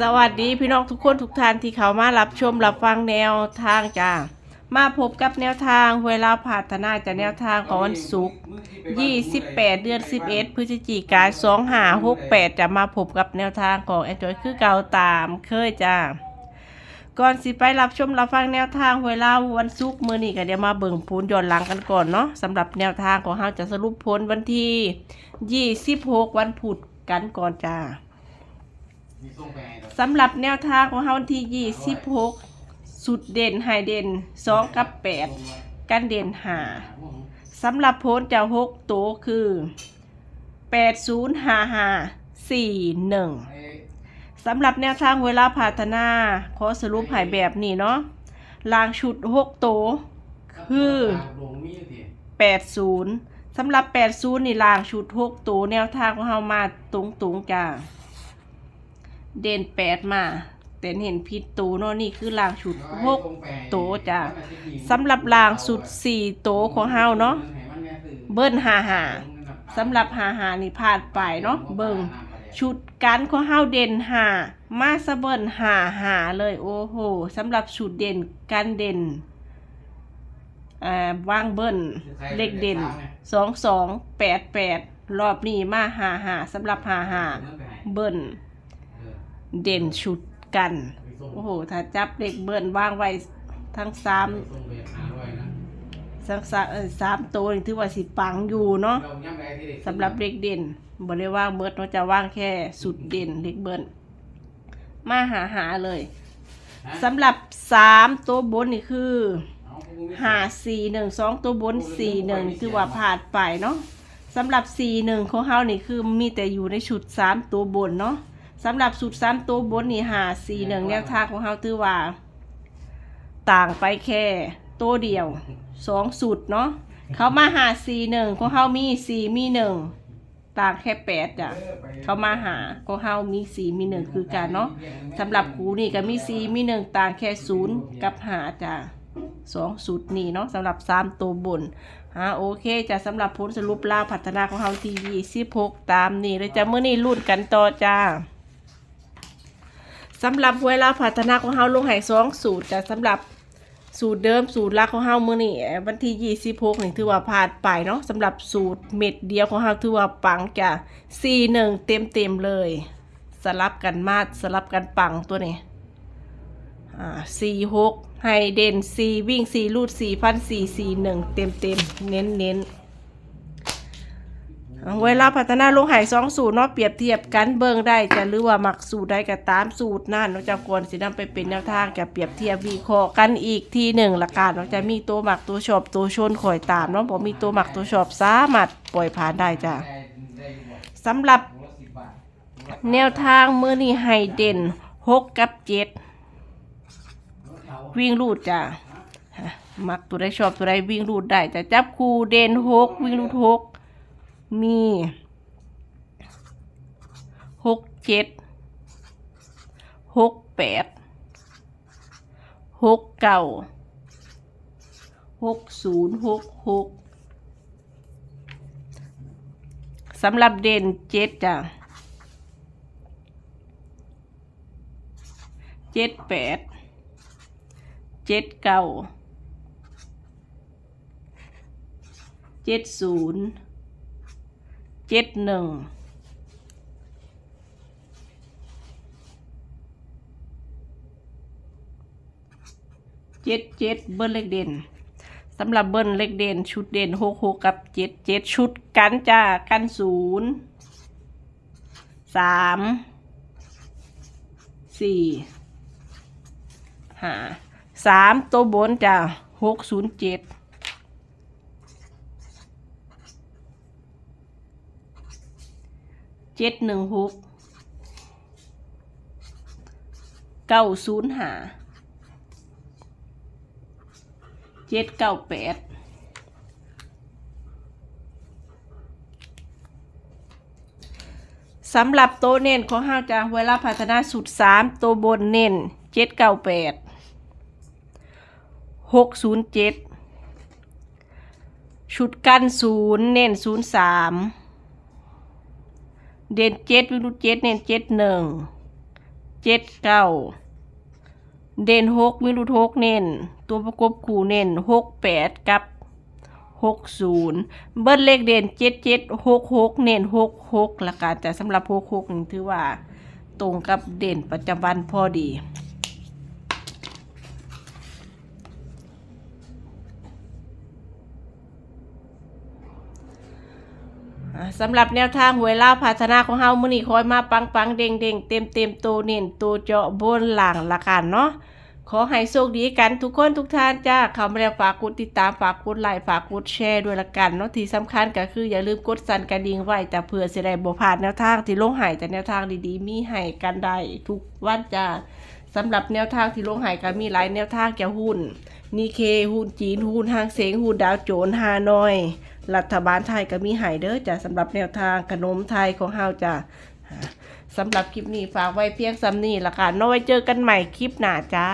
สวัสดีพี่น้องทุกคนทุกท่านที่เขามารับชมรับฟังแนวทางจ้ามาพบกับแนวทางเวลาพัฒนาจากแนวทางของวันศุกร์28 เดือน 11 พฤศจิกายน2568 จะมาพบกับแนวทางของแอนดรอยคือเก่าตามเคยจ้าก่อนสิไปรับชมรับฟังแนวทางเวลาวันศุกร์มื้อนี้ก็เดี๋ยวมาเบิ่งผลย้อนหลังกันก่อนเนาะสำหรับแนวทางของเฮาจะสรุปผลวันที่ 26 วันพุธกันก่อนจ้า สำหรับแนวทางของเฮาวันที่26สุดเด่นไฮเด่น2กับ8กันเด่นหาสำหรับโพสจะ6ตัวคือ805541สำหรับแนวทางเวลาพัฒนา ขอสรุปหายแบบนี้เนาะลางชุด6ตัวคือ80สำหรับ80นี่ลางชุด6ตัวแนวทางของเฮามาตรงๆจ้า เด่นแปดมา แต่เห็นพิษตูเนาะนี่คือลางชุดหกโตจ้ะสำหรับลางสุดสี่โตของเฮาเนาะเบิ้ลหาหาสำหรับหาหานี่พลาดไปเนาะเบิ่งชุดกันของเฮาเด่นหามาสะเบิ้ลหาหาเลยโอ้โหสำหรับชุดเด่นกันเด่นอ่าวางเบิ้ลเลขเด่นสองสองแปดแปดรอบนี้มาหาหาสำหรับหาหาเบิ้ล เด่นชุดกัน โอ้โห ถ้าจับเด็กเบิ้ลวางไว้ทั้งสามทั้งสามสามตัวนี่ถือว่าสิปังอยู่เนาะสำหรับเด็กเด่นบ่ได้ว่างเบิร์ดเนาจะว่างแค่สุดเด่นเด็กเบิ้ลมาหาหาเลยสำหรับสามตัวบนนี่คือหาสี่หนึ่งสองตัวบนสี่หนึ่งถือว่าผ่านไปเนาะสำหรับสี่หนึ่งของเฮานี่คือมีแต่อยู่ในชุดสามตัวบนเนาะ สำหรับสูตรสามตัวบนนี่หาสี่หนึ่งแนวทางของเฮาถือว่า ต่างไปแค่ตัวเดียวสองสูตรเนาะเขามาหาสี่หนึ่งของเฮามีสี่มีหนึ่งต่างแค่แปดจ้ะเขามาหาของเฮามีสี่มีหนึ่งคือกันเนาะสำหรับกูนี่ก็มีสี่มีหนึ่งต่างแค่ศูนย์กับหาจ้ะสองสูตรนี่เนาะสำหรับสามตัวบนอ่าโอเคจะสำหรับผลสรุปล่าพัฒนาของเฮาที่ยี่สิบหกตามนี่เลยจ้ะเมื่อนี้รุ่นกันต่อจ้า สำหรับเวลาพัฒนาของเฮาลงให้สองสูตรแต่สำหรับสูตรเดิมสูตรลักของเฮามื้อนี้วันที่26นี่ถือว่าผ่านไปเนาะสำหรับสูตรเม็ดเดียวของเฮาถือว่าปังจ้ะ41เต็มเต็มเลย สลับกันมาสลับกันปังตัวนี้อ่า46ให้เด่น4วิ่ง4ลูด4พัน4 4 1เต็มเต็มเน้นเน้น เวลาพัฒนาลงหายสองสูตรเนาะเปรียบเทียบกันเบิ่งได้จะหรือว่าหมักสูตรใดก็ตามสูตรนั่นเนาะจะควรสินำไปเป็นแนวทางจะเปรียบเทียบวิเคราะห์กันอีกทีหนึ่งละกันเนาะจะมีตัวหมักตัวชอบตัวชนข่อยตามเนาะผมมีตัวหมักตัวชอบสามารถปล่อยผ่านได้จ้ะสำหรับแนวทางมื้อนี้ให้เด่นหกกับเจ็ดวิ่งรูดจ้ะมักตัวใดชอบตัวใดวิ่งรูดได้จะจับคู่เด่นหกวิ่งรูดหก มีหกเจ็ดหกแปดหกเก้าหกศูนย์หกหกสำหรับเด่นเจ็ดจ้ะเจ็ดแปดเจ็ดเก้าเจ็ดศูนย์ เจ็ดหนึ่งเจ็ดเจ็ดเบิ้ลเล็กเด่นสำหรับเบิ้ลเล็กเด่นชุดเด่นหกหกกับเจ็ดเจ็ดชุดกันจ้ากันศูนย์สามสี่ห้าสามตัวบนจ้าหกศูนย์เจ็ด จ็ดหนึ่งหกเก้าศูนย์หาเจ็ดเก้าแปดสำหรับโตวเน้นของห้าจะเวลาพัฒนาสุดสามตัวบนเน้นเจ็ดเก้าแปดหกศูนย์เจ็ดชุดกันศูนย์เน้นศูนย์สาม เด่นเจ็ดวิรุเจ็ดเน้นเจ็ดหนึ่งเจ็ดเก้าเด่นหกมีรูดหกเน้นตัวประกบคู่เน้นหกแปดกับหกศูนย์เบิ้ลเลขเด่นเจ็ดเจ็ดหกหกเน้นหกหกละกันแต่สำหรับหกหกถือว่า ตรงกับเด่นประจำวันพอดี สำหรับแนวทางหวยเล่าพัฒนาของเฮามื้อนี้คอยมาปังปังเด้งเด้งเต็มเต็มๆโตเน้นโตเจาะบนหลังละกันเนาะขอให้โชคดีกันทุกคนทุกท่านจ้าเข้ามาแล้ฝากกดติดตามฝากกดไลค์ฝากกดแชร์ด้วยละกันเนาะที่สำคัญก็คืออย่าลืมกดสั่นกระดิ่งไว้แต่เพื่อสิได้บ่พลาดแนวทางที่ลงให้แต่แนวทางดีๆ มีให้กันได้ทุกวันจ้าสำหรับแนวทางที่ลงให้ก็มีหลายแนวทางเกี่ยวหุ้นนีเคหุ้นจีนหุ้นหางเสงหุ้นดาวโจนส์ฮานอย รัฐบาลไทยก็มีใหายเด้อจ้ะสำหรับแนวทางขนมไทยของเฮาจ้ะสำหรับคลิปนี้ฝากไว้เพียงซ้ำนี้ละค่ะน้อยเจอกันใหม่คลิปหน้าจ้า